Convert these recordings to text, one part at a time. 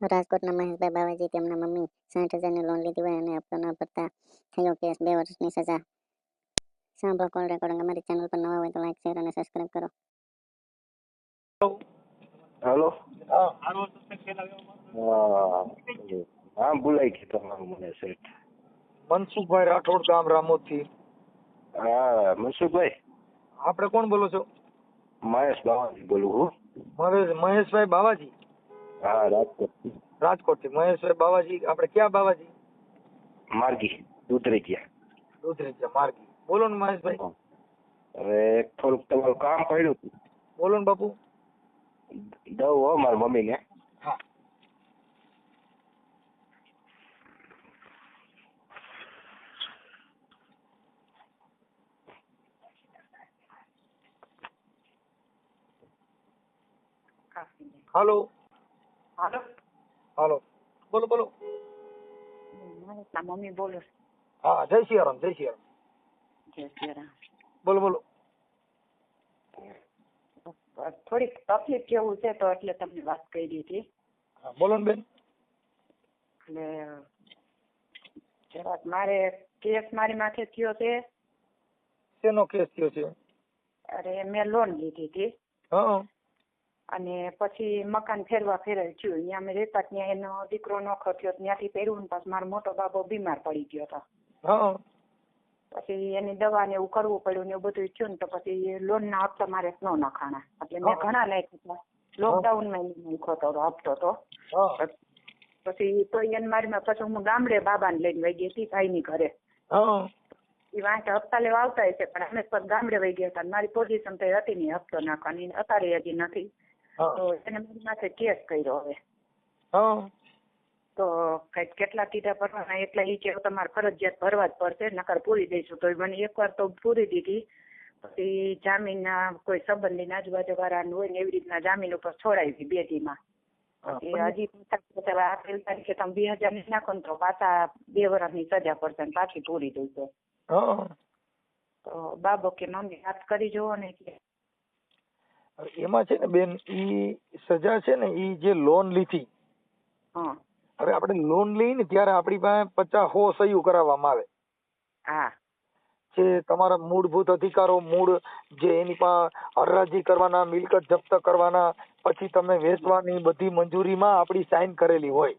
રાજકોટના મહેશભાઈ બાવાજી તેમના મમ્મી સાઠ હજારની લોન લીધી હોય અને હપ્તો ન ભરતા થયો કેસ બે વર્ષની સજા. સાંભળો કોલ રેકોર્ડિંગ અમારી ચેનલ પર નવા હોય તો લાઈક શેર અને સબસ્ક્રાઇબ કરો. હેલો હા હા હા બોલાઈ ગયું તમારું મને સેટ મનસુખભાઈ રાઠોડ ગામ રામોદથી. હા મનસુખભાઈ? આપણે કોણ બોલો છો? મહેશ બાવાજી બોલું હું. મહેશ મહેશભાઈ બાવાજી? હા રાજકોટ રાજકોટથી મહેશભાઈ બાવાજી આપણે ક્યાં બાવાજી? માર્ગી ઉતરી ગયા. દૂધરેજ માર્ગી. બોલો ને મહેશભાઈ. હવે એક થોડુંક તમારું કામ પડ્યું હતું. બોલો ને બાપુ. દઉં હો મારી મમ્મીને. હા. હાલો. હાલો. હાલો. બોલો બોલો. મમ્મી બોલો. હા જય સિયારામ જય સિયારામ જય શ્રી રામ. બોલો બોલો. થોડીક તકલીફ જેવું છે તો એટલે તમને વાત કરી હતી. બોલો ને બેન. એટલે જરાક મારે કેસ મારી માથે થયો છે. શેનો કેસ થયો છે? અરે મેં લોન લીધી હતી. હા. અને પછી મકાન ફેરવા ફેરવા થયું. અહીંયા અમે રહેતા ત્યાં એનો દીકરો નોખો થયો ત્યાંથી પહેરવું ને પછી મારો મોટો બાબો બીમાર પડી ગયો હતો. પછી એની દવા ને એવું કરવું પડ્યું ને એવું બધું થયું ને તો પછી લોન ના હપ્તા મારે ન નખાણા. એટલે મેં. ઘણા નાખ્યા લોકડાઉનમાં નાખ્યો હતો હપ્તો તો. પછી તો એને મારી માં પછી હું ગામડે બાબા ને લઈને વહી ગઈ હતી ભાઈની ઘરે. એ વાંચે હપ્તા લેવા આવતા હશે પણ અમે ગામડે વહી ગયા હતા મારી પોઝિશન તો હતી નહીં હપ્તો નાખવાની. અત્યારે હજી નથી. તો એને મારી માથે કેસ કર્યો હવે. તો કંઈક કેટલા કીધા ભરવાના એટલે એ કે તમારે ફરજિયાત ભરવા જ પડશે નકર પૂરી દઈશું. તો મને એકવાર તો પૂરી દીધી. પછી જામીનના કોઈ સંબંધી આજુબાજુ વાળા હોય ને એવી રીતના જામીન ઉપર છોડાવી બે દીમાં. હજી આપેલ તારીખે તમે બે હજારની નાખો ને તો પાછા બે વર્ષની સજા પડશે ને પાછી પૂરી દઈશું. તો બાબો કે મમ્મી વાત કરી જુઓ ને કે એમાં છે ને બેન ઈ સજા છે ને ઈ જે લોન લીધી. હવે આપણે લોન લઈ ને ત્યારે આપણી પાસે પચાસ હો સહીઓ કરાવવામાં આવે. જે તમારા મૂળભૂત અધિકારો મૂળ જે એની પાસે હરરાજી કરવાના મિલકત જપ્ત કરવાના પછી તમે વેચવાની બધી મંજૂરીમાં આપણી સાઈન કરેલી હોય.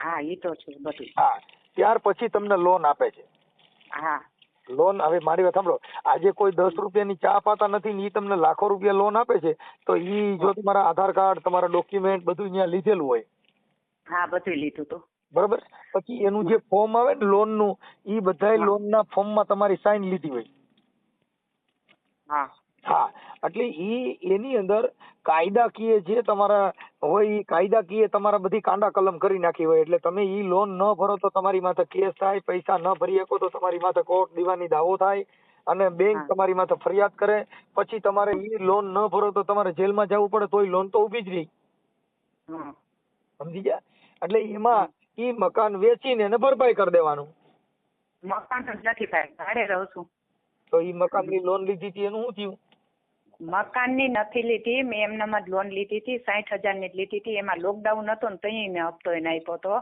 હા એ તો છે બધું. હા ત્યાર પછી તમને લોન આપે છે. હા. લોન હવે મારી વાત સાંભળો. આજે કોઈ દસ રૂપિયાની ચા પાતા નથી ને એ તમને લાખો રૂપિયા લોન આપે છે તો એ જો તમારા આધાર કાર્ડ તમારા ડોક્યુમેન્ટ બધું અહીંયા લીધેલું હોય. હા બધું લીધું તો બરોબર? પછી એનું જે ફોર્મ આવે ને લોનનું ઈ બધાય હા. લોન ના ફોર્મમાં તમારી સાઈન લીધી હોય. હા. હા. એટલે એ એની અંદર કાયદાકીય જે તમારા હોય એ કાયદાકીય તમારા બધી કાંડા કલમ કરી નાખી હોય. એટલે તમે એ લોન ન ભરો તો તમારી માથે કેસ થાય પૈસા ન ભરી શકો તો તમારી માથે કોર્ટ દીવાની દાવો થાય અને બેંક તમારી માથે ફરિયાદ કરે. પછી તમારે એ લોન ન ભરો તો તમારે જેલમાં જવું પડે તોય લોન તો ઊભી જ રહી. સમજી ગયા? એટલે એમાં ઈ મકાન વેચીને એને ભરપાઈ કરી દેવાનું. મકાન તો નથી ભાઈ ભાડે રહું છું. તો ઈ મકાનની લોન લીધી હતી એનું શું થયું? મકાનની નથી લીધી. મેં એમનામાં જ લોન લીધી હતી. સાઠ હજારની જ લીધી હતી. એમાં લોકડાઉન હતો ને તઈ મેં હપ્તો એને આપ્યો હતો.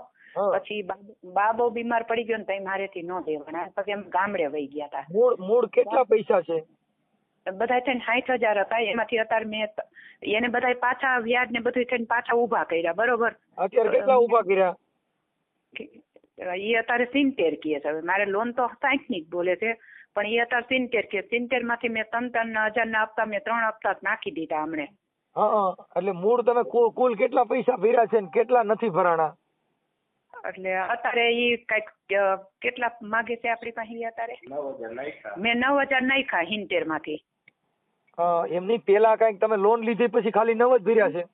પછી બાબો- બીમાર પડી ગયો ને તઈ મારેથી ન દેવાના. પછી એમ ગામડે વહી ગયા હતા. મૂળ કેટલા પૈસા છે? બધા થઈને સાઠ હજાર હતા. એમાંથી અત્યારે મેં એને બધા પાછા વ્યાજ ને બધું થઈને પાછા ઊભા કર્યા. બરોબર? અત્યારે કેટલા ઊભા કર્યા? એ અત્યારે સિત્તેર કહે છે. હવે મારે લોન તો સાઠની જ બોલે છે. પણ એ અત્યારે સિત્તેર કે સિત્તેરમાંથી મેં ત્રણ ત્રણ હજાર ના હપ્તા મેં ત્રણ હપ્તા જ નાખી દીધા હમણે હા એટલે મૂળ તમે કુલ કેટલા પૈસા ભર્યા છે ને કેટલા નથી ભરાણા? એટલે અત્યારે ઈ કંઈક કેટલા માગે છે આપણી પાસે અત્યારે? નવ હજાર નાખ્યા. મેં નવ હજાર નાખ્યા હિંતેરમાંથી એમની પેલા કંઈક તમે લોન લીધી પછી ખાલી નવ જ ભર્યા છે?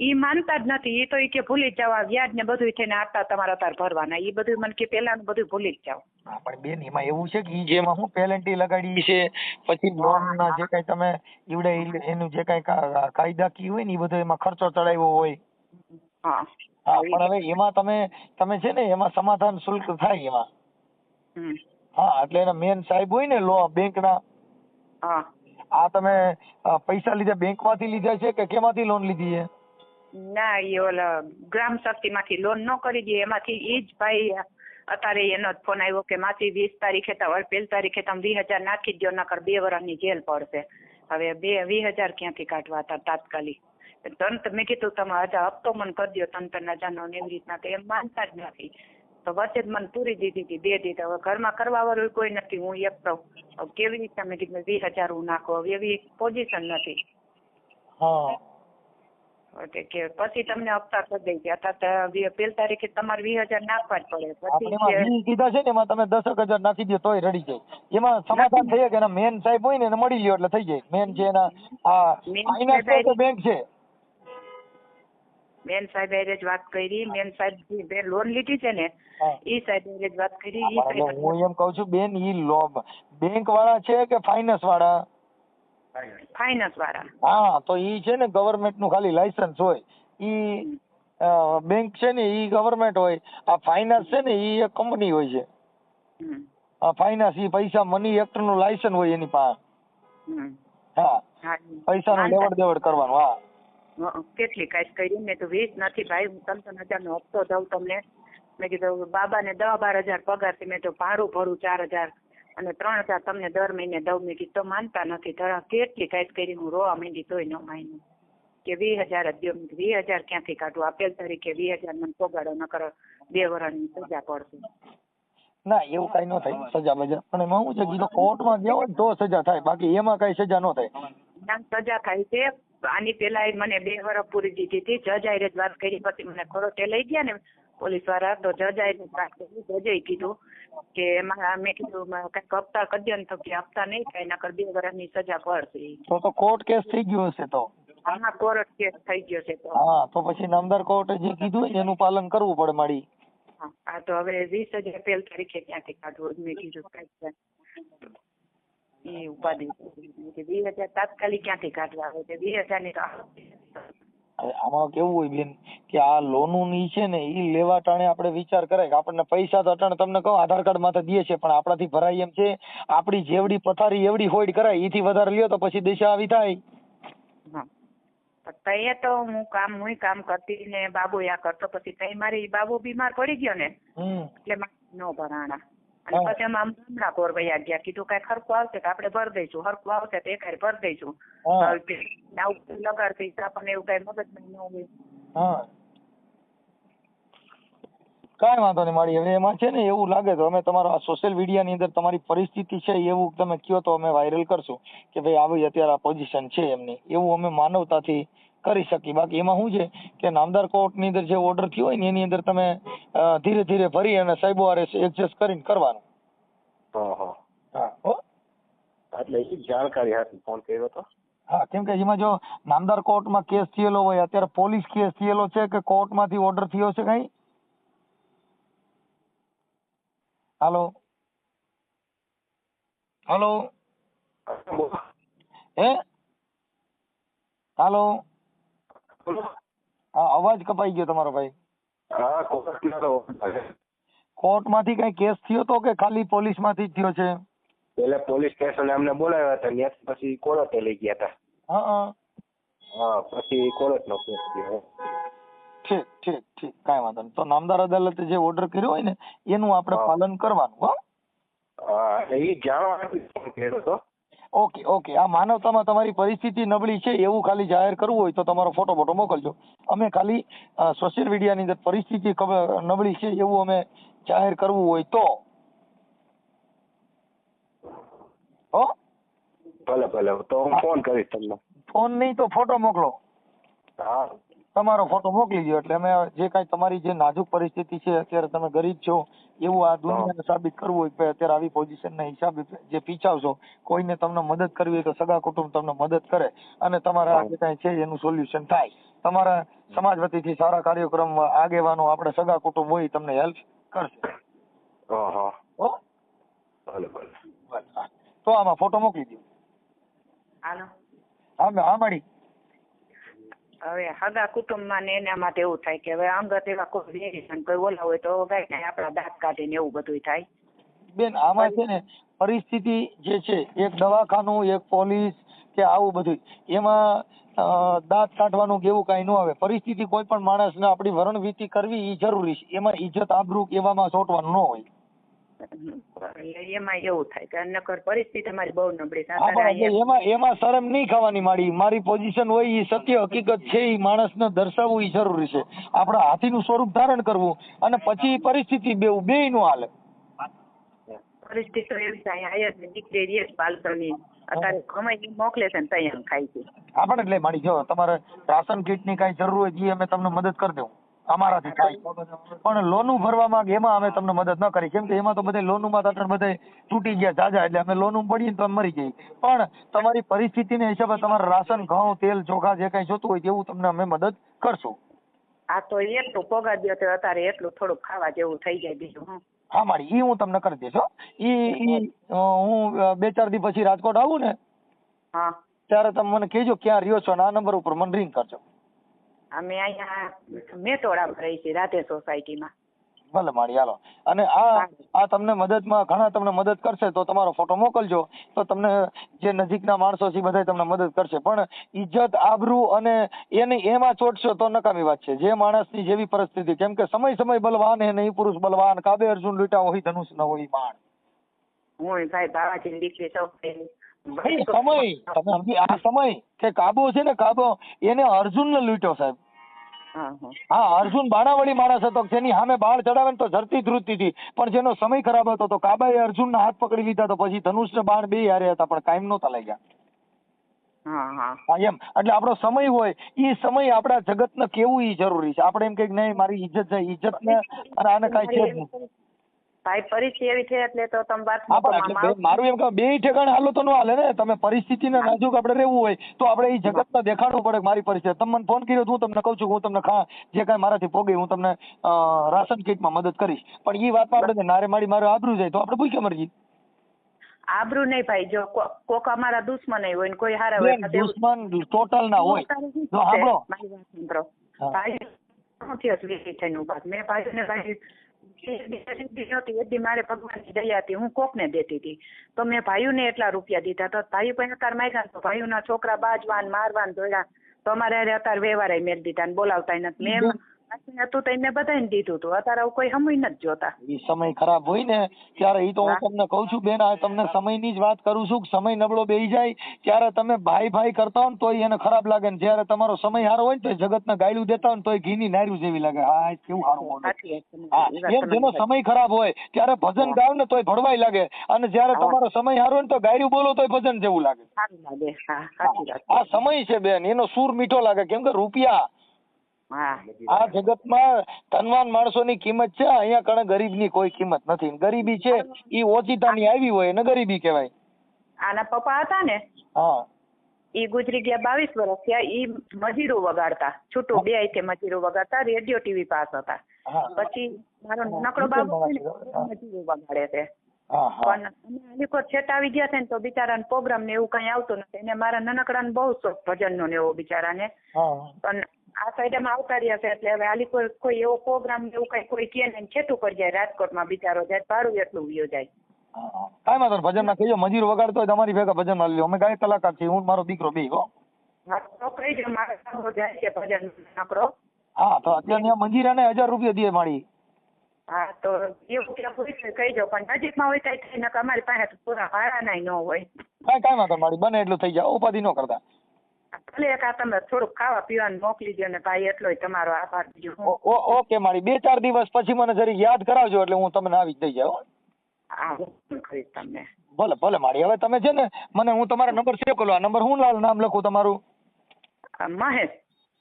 ઈ માનતા જ નથી. એ તો એ કે ભૂલી જ જાવ વ્યાજ ને બધું થઈને આટલા તમારા તાર ભરવાના. એ બધું મને કે પેલાનું બધું ભૂલી જ જાવ હા પણ બેન એમાં એવું છે કે ઈ જેમાં હું પેલેન્ટી લગાડી છે પછી લોન ના જે કઈ તમે ઈવડે એનું જે કઈ કાયદાકીય હોય ને એ બધો એમાં ખર્ચો ચડાવ્યો હોય. હા. હા પણ હવે એમાં તમે તમે છે ને એમાં સમાધાન શુલ્ક થાય એમાં. હા એટલે એના મેન સાહેબ હોય ને લો બેંક ના. હા. આ તમે પૈસા લીધા બેંકમાંથી લીધા છે કે કેમાંથી લોન લીધી છે? ના એ ઓલા ગ્રામ શક્તિમાંથી લોન ન કરી દે એમાંથી એ જ ભાઈ અત્યારે એનો જ ફોન આવ્યો કે માસી વીસ તારીખે પહેલી તારીખે તમે વીસ હજાર નાખી દો નકર બે વર્ષની જેલ પડશે. હવે બે, વીસ હજાર ક્યાંથી કાઢવા હતા તાત્કાલિક? તંત મેં કીધું, તમે હજાર હપ્તો મને કરી દો તંત્ર હજારનો એવી રીતના એમ માનતા જ નથી. તો વચ્ચે જ મને પૂરી દીધી હતી, બે દીધી. હવે ઘરમાં કરવા વાળું કોઈ નથી, હું એક તો કેવી રીતના મેં કીધું, વીસ હજાર હું નાખો? હવે એવી પોઝિશન નથી. હા. એટલે કે પછી તમને હપ્તા કરી દઈ ગયા હતા પેલ તારીખે તમારે વીસ હજાર નાખવા જ પડે. પછી કીધા છે ને એમાં તમે દસક હજાર નાખી દો તોય રડી જાય. એમાં સમાધાન થઈ એના મેન સાહેબ હોય ને એને મળી લ્યો એટલે થઈ જાય. મેન છે એના આ ફાઇનાન્સ બેંક છે. મેન સાહેબ એ જ વાત કરી. મેન સાહેબ બે લોન લીધી છે ને ઈ સાહેબ એ જ વાત કરી. ઈ હું એમ કઉ છું બેન ઈ લોન બેંક વાળા છે કે ફાઇનાન્સ વાળા? ફાઇનાન્સ વાળા. હા તો ઈ છે ને ગવર્મેન્ટનું ખાલી લાયસન્સ હોય. ઈ બેંક છે ને ઈ ગવર્મેન્ટ હોય. આ ફાઇનાન્સ છે ને ઈ એક કંપની હોય છે. આ ફાઇનાન્સ ઈ પૈસા મની એક્ટરનું લાયસન્સ હોય એની પાસે. હા. હા. પૈસાનું માનતા- લેવડ દેવડ કરવાનું હા. હં, કેટલી કાંઈ કર્યું મેં તો વીસ નથી ભાઈ હું ત્રણ હજાર નો હપ્તો દઉં તમને. મેં કીધું બાબાને દસ બાર હજાર પગારથી મેં તો ભાડું ભરું ચાર હજાર. અને ત્રણ હજાર તમને દર મહિને દઉં. મેં તો માનતા નથી. ધરા કેટલી કાંઈ કરી હું રોવા માંડી તોય ન માન્યું. કે વીસ હજાર જ દો વીસ હજાર ક્યાંથી કાઢું? આપેલ તરીકે વીસ હજાર મને પોગાડો ન કરો બે વર્ષની સજા પડશે. ના એવું કઈ ન થાય સજા બજા. પણ એમાં હું છે કે કોર્ટમાં ગયા તો સજા થાય. બાકી એમાં કઈ સજા ન થાય. ના સજા થાય છે. આની પેલા મને બે વર્ષ પૂરી દીધી હતી. જજ આયરે વાત કરી પછી મને ખરોટે લઈ ગયા ને પોલીસવાળા તો જજ આવીને વાત કરી જજે કીધું કે મેં કીધું મ- હપ્તા કરી દો ને તો કે હપ્તા નહીં થાય નકર બે વર્ષની સજા પડશે તો તો કોર્ટ કેસ થઈ ગયો હશે તો? હા કોર્ટ કેસ થઈ ગયો છે તો. હા તો પછી નામદાર કોર્ટે જે કીધું એનું પાલન કરવું પડે મારી. હા, આ તો હવે વીસ હજાર પહેલ તારીખે ક્યાંથી કાઢવું. મેં કીધું કાંઈક એ ઉપાધિ. વીસ હજાર તાત્કાલિક ક્યાંથી કાઢવા? આવે છે વીસ હજારની તો આમાં કેવું હોય બેન કે આ લોનું ની છે ને ઈ લેવા ટાણે આપણે વિચાર કરાય કે આપણને પૈસા તો અટાણે તમને કહું આધાર કાર્ડ માથે દે છે પણ આપણાથી ભરાય એમ છે આપણી જેવડી પથારી એવડી હોઈડ કરાય એથી વધારે લ્યો તો પછી દિશા આવી થાય. તઈએ તો હું કામ હું કામ કરતી ને બાબુ આ કરતો પછી તઈ મારી બાબુ બીમાર પડી ગયો ને એટલે ન ભરાણા. અને. પછી અમે આમ ગામડા કોર વયા ગયા. કીધું કઈ ખરખું આવશે તો આપણે ભરી દઈશું. હરખું આવશે તો એકારે ભરી દઈશું. આવું લગાડતી આપણને એવું કઈ મગજમાં ન હોય. કાંઈ વાંધો નહીં મારી હવે એમાં છે ને એવું લાગે તો અમે તમારા સોશિયલ મીડિયા ની અંદર તમારી પરિસ્થિતિ છે એવું તમે કયો તો અમે વાયરલ કરશું કે ભાઈ આવી અત્યારે આ પોઝિશન છે એમની. એવું અમે માનવતાથી કરી શકી. બાકી એમાં શું છે કે નામદાર કોર્ટની અંદર જે ઓર્ડર થયો હોય ને એની અંદર તમે ધીરે ધીરે ભરી અને સાહેબો આરે એડજસ્ટ કરીને કરવાનું. હા હા. હા હો. એટલે એ જાણકારી હાથે ફોન કર્યો હતો હા કેમ કે એમાં જો નામદાર કોર્ટમાં કેસ થયેલો હોય અત્યારે પોલીસ કેસ થયેલો છે કે કોર્ટમાંથી ઓર્ડર થયો છે કઈ? હાલો. હાલો. હે? હાલો. હા અવાજ કપાઈ ગયો તમારો ભાઈ. હા કોર્ટમાંથી કઈ કેસ થયો તો કે ખાલી પોલીસમાંથી જ થયો છે? એટલે પોલીસ સ્ટેશને અમને બોલાવ્યા હતા ત્યાંથી પછી કોર્ટે લઈ ગયા હતા. હા હા. પછી કોર્ટનો કેસ થયો. ઠીક ઠીક ઠીક. કાંઈ વાંધો નહીં. તો નામદાર અદાલતે જે ઓર્ડર કર્યો હોય ને એનું આપણે પાલન કરવાનું હો. હા એ જાણવા કર્યો હતો. Okay okay. આ માનવતામાં તમારી પરિસ્થિતિ નબળી છે એવું ખાલી જાહેર કરવું હોય તો તમારો ફોટો બોટો મોકલજો. અમે ખાલી સોશિયલ મીડિયાની અંદર પરિસ્થિતિ નબળી છે એવું અમે જાહેર કરવું હોય તો. હો? ભલે ભલે. તો હું ફોન કરીશ તમને. ફોન નહીં તો ફોટો મોકલો. હા. તમારો ફોટો મોકલી દો એટલે અમે જે કાંઈ તમારી જે નાજુક પરિસ્થિતિ છે અત્યારે તમે ગરીબ છો એવું આ દુનિયાને સાબિત કરવું હોય કે અત્યારે આવી પોઝિશનના હિસાબે જે પીછાવશો કોઈને તમને મદદ કરવી હોય તો સગા કુટુંબ તમને મદદ કરે અને તમારા આ જે કાંઈ છે એનું સોલ્યુશન થાય. તમારા સમાજ વતીથી સારા કાર્યક્રમ આગેવાનો આપણે સગા કુટુંબ હોય તમને હેલ્પ કરશે. તો આમાં ફોટો મોકલી દો હાલો. હા મેં હા મળી. હવે હગા કુટુંબમાં ને એના માટે એવું થાય કે હવે અંગત એવા કોઈ વેરિએશન, કોઈ ઓલા હોય તો ગાય ને આપણા દાંત કાઢીને એવું બધું થાય. બેન, આમાં છે ને પરિસ્થિતિ જે છે, એક દવાખાનું, એક પોલીસ કે આવું બધું એમાં દાંત કાઢવાનું કેવું કાંઈ ન આવે. પરિસ્થિતિ કોઈ પણ માણસને આપણી વરણવીતી કરવી એ જરૂરી છે. એમાં ઇજ્જત આબરૂ એવામાં સોટવાનું ન હોય. એમાં એવું થાય કે નકર પરિસ્થિતિ અમારી બહુ નબળી એમાં એમાં શરમ નહીં ખાવાની મારી. મારી પોઝિશન હોય એ સત્ય હકીકત છે એ માણસને દર્શાવવું એ જરૂરી છે. આપણે હાથીનું સ્વરૂપ ધારણ કરવું અને પછી પરિસ્થિતિ બેવું બે નું હાલે. પરિસ્થિતિ તો એવી છે અહીંયા જ દીકરી રહે છે બાલકની અત્યારે કમાઈ મોકલે છે ને ખાય છે. આપણે એટલે મારી જો તમારે રાશન કીટની કઈ જરૂર હોય એ અમે તમને મદદ કરી દેવું અમારાથી થાય. પણ લોનું ભરવામાં એમાં અમે તમને મદદ ન કરી. કેમ કે એમાં તો બધે લોનું માં તો બધે તૂટી ગયા જાજા એટલે અમે લોનું પડીએ તો મરી જઈએ. પણ તમારી પરિસ્થિતિને હિસાબે તમારે રાશન ઘઉં તેલ ચોખા જે કઈ જોતું હોય તેવું તમને અમે મદદ કરશું. આ તો એટલું પોગા દ્યો તો અત્યારે એટલું થોડુંક ખાવા જેવું થઈ જાય બીજું હા મારી. ઈ હું તમને કરી દઈશ હો. ઈ ઈ હું બે ચાર દી પછી રાજકોટ આવું ને હા. ત્યારે તમે મને કહેજો ક્યાં રહ્યો છો અને આ નંબર ઉપર મને રિંગ કરજો. અમે અહીંયા મેટોડામાં રહી છીએ રાધે સોસાયટીમાં. ભલે મારી હાલો. અને આ આ તમને મદદમાં ઘણા તમને મદદ કરશે તો તમારો ફોટો મોકલજો. તો તમને જે નજીકના માણસો છે બધા તમને મદદ કરશે. પણ ઇજ્જત આબરૂ અને એને એમાં ચોટશો તો નકામી વાત છે. જે માણસની જેવી પરિસ્થિતિ કેમ કે સમય સમય બલવાન હે નહીં પુરુષ બલવાન. કાબે અર્જુન લૂંટા હોય ધનુષ ન હોય બાણ. હું ભાઈ બાવાજીની દીકરી સૌ સમય તમે સમજી આ સમય કે કાબો છે ને કાબો એને અર્જુન ને લૂંટ્યો સાહેબ. હા અર્જુન બાણાવળી માણસ હતો જેની સામે બાળ ચડાવે તો ધરતી ધ્રુતી હતી. પણ જેનો સમય ખરાબ હતો તો કાબાએ અર્જુન હાથ પકડી લીધા તો પછી ધનુષ ને બાણ બે હારે હતા પણ કાયમ નહોતા લાગ્યા. હા એમ. એટલે આપણો સમય હોય એ સમય આપણા જગતને કેવું ઈ જરૂરી છે? આપણે એમ કઈ નહીં મારી ઇજ્જત છે ઇજ્જત ને અને આને કઈ છે જ નહીં. ભાઈ પરિસ્થિતિ એવી છે એટલે તો તમે વાત હા મારું એમ કે બે ઠેકાણે હાલો તો ન હાલે ને તમે પરિસ્થિતિને નાજુક આપણે રહેવું હોય તો આપણે એ જગતને દેખાડવું પડે મારી પરિસ્થિતિ તમે મને ફોન કર્યો હું તમને કહું છું હું તમને ખા જે કાંઈ મારાથી પોગે હું તમને રાશન કીટમાં મદદ કરીશ પણ એ વાતમાં આપણે નારે મારી મારે આબરું જાય તો આપણે ભૂખ્યા મરજી આબરૂ નહીં ભાઈ જો કોક અમારા દુશ્મન હોય ને કોઈ હારા હોય તો દુશ્મન ટોટલ ના હોય છે? સાંભળો. હા. ભાઈ શું થયો મેં ભાઈ ને દી દી મારે ભગવાનની દયા હતી, હું કોકને દેતી હતી. તો મેં ભાઈઓને એટલા રૂપિયા દીધા તો ભાઈઓ પણ અત્યારે માગ્યા ને તો ભાઈઓના છોકરા બાજવાન, મારવાન દોડ્યા તો અમારે અત્યારે વ્યવહારે મેળ દીધા ને બોલાવતા નથી. મેં હતું તો એને બધાને દીધું હતું. અત્યારે આવું કોઈ સમય નથી જોતા. એ સમય ખરાબ હોય ને ત્યારે એ તો હું તમને કહું છું બેન આ તમને સમયની જ વાત કરું છું સમય નબળો બેહી જાય ત્યારે તમે ભાઈ ભાઈ કરતા હો ને તોય એને ખરાબ લાગે ને જ્યારે તમારો સમય સારો હોય ને તો જગતને ગાયલું દેતા હોય ને તોય ઘીની નાર્યું જેવી લાગે. હા કેવું સારું. હા એમ જેનો સમય ખરાબ હોય ત્યારે ભજન ગાવ ને તોય ભળવાય લાગે. અને જ્યારે તમારો સમય સારો હોય ને તો ગાયરું બોલો તોય ભજન જેવું લાગે. આ સમય છે બેન એનો સૂર મીઠો લાગે. કેમ કે રૂપિયા આ જગતમાં ધનવાન માણસોની કિંમત છે અહીંયા કણે ગરીબની કોઈ કિંમત નથી. ગરીબી છે ઈ ઓચિતાની આવી હોય એને ગરીબી કહેવાય. આના પપ્પા હતા ને? હા. એ ગુજરી ગયા બાવીસ વર્ષ થયા એ મજીરો વગાડતા. છૂટો બે આઈતે મજીરો વગાડતા રેડિયો ટીવી પાસ હતા. પછી મારો નાનકડો બાબુ ને એ મજીરું વગાડે છે. હા હા. પણ અમે અલીકોટ છેટ આવી ગયા છે ને તો બિચારાને પ્રોગ્રામ ને એવું કઈ આવતું નથી. એને મારા નાનકડાને બહુ શોખ ભજન નો ને એવો બિચારાને. ને પણ આ સાઈડમાં આવતા રહ્યા છે એટલે હવે અલીકોટ કોઈ એવો પ્રોગ્રામ ને એવું કઈ કોઈ કે ને છેટું કરી જાય રાજકોટમાં બિચારો જાય ભાડું એટલું વયો જાય. કાંઈ વાંધો ભજનમાં કહેજો મજીર વગાડતો હોય તમારી ભેગા ભજનમાં લ્યો. અમે ગાય કલાકાર છીએ હું મારો દીકરો બે હો. હા તો કહી દો મારો સાંભળો જાય છે ભજન નાનકડો હા તો અત્યારે ત્યાં મંજીરાને હજાર રૂપિયા દે મારી હા તો એવું ત્યાં પૂરી કહી દો પણ નજીકમાં હોય ત્યાં થઈને અમારી પાસે પૂરા ભાડા નાય ન હોય. કાંઈ કાંઈ વાંધો મારી બને એટલું થઈ જાય ઉપાધિ ન કરતા. ભલે તમે થોડુંક ખાવા પીવાનું મોકલી દો ને ભાઈ એટલો તમારો આભાર બીજું ઓકે મારી બે ચાર દિવસ પછી મને જરી યાદ કરાવજો એટલે હું તમને આવી જ દઈ જાઉં હા. હું કરીશ તમને? ભલે ભલે મારી હવે તમે છે ને મને હું તમારો નંબર સેવ કરો આ નંબર હું લાલ નામ લખું તમારું? મહેશ.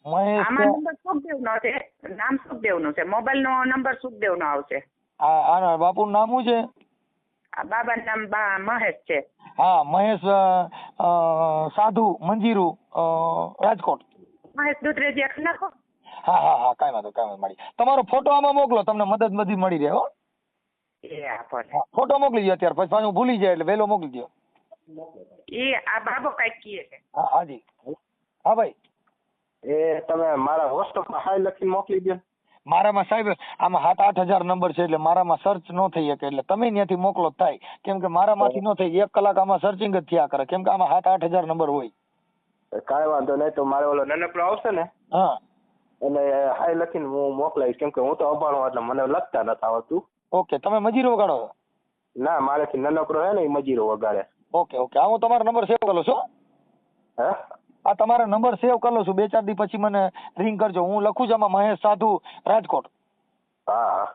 મહેશ આમાં નંબર સુખદેવ નો છે નામ સુખદેવનું છે મોબાઈલ નો નંબર સુખદેવ નો આવશે. આ આના બાપુનું નામ શું છે? બાબાનું નામ બા મહેશ છે. હા મહેશ સાધુ મંજીરુ અ, રાજકોટ. મહેશ દુધરેજી એક નાખો. હા હા હા કાંઈ વાંધો કાંઈ વાંધો મળી તમારો ફોટો આમાં મોકલો તમને મદદ બધી મળી રહે હો. ફોટો મોકલી દો અત્યારે પછી પાછું ભૂલી જાય એટલે વહેલો મોકલી દો એ આ બાબો કંઈક કહે છે. હા હાજી. હા ભાઈ. એ તમે મારા વોટ્સઅપમાં હાઈ લખીને મોકલી દો મારામાં સાહેબ આમાં સાત આઠ હજાર નંબર છે એટલે મારામાં સર્ચ ન થઈ શકે એટલે તમે ત્યાંથી મોકલો થાય. કેમ કે મારામાંથી ન થઈ એક કલાક આમાં સર્ચિંગ જ થયા કરે. કેમ કે આમાં સાત આઠ હજાર નંબર હોય. કાંઈ વાંધો નહીં તો મારે ઓલો નાનકડો આવશે ને હા. એટલે હાય લખીને હું મોકલાવીશ. કેમ કે હું તો અભાણો એટલે મને લખતા નથી આવડતું. ઓકે તમે મજીરો વગાડો ના મારેથી નાનકડો હે ને એ મજીરો વગાડે. Okay okay. હા હું તમારો નંબર સેવ કરી છું હે? આ તમારો નંબર સેવ કરી લઉં છું. બે ચાર દી પછી મને રિંગ કરજો. હું લખું છું આમાં મહેશ સાધુ રાજકોટ. હા.